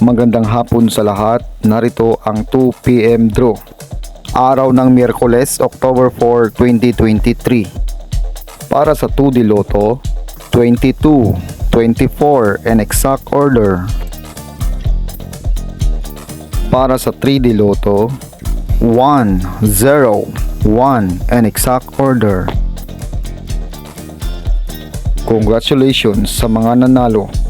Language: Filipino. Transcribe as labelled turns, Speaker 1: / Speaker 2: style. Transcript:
Speaker 1: Magandang hapon sa lahat. Narito ang 2pm draw. Araw ng Miyerkules, October 4, 2023. Para sa 2D Lotto, 22, 24 and exact order. Para sa 3D Lotto, 1, 0, 1 and exact order. Congratulations sa mga nanalo.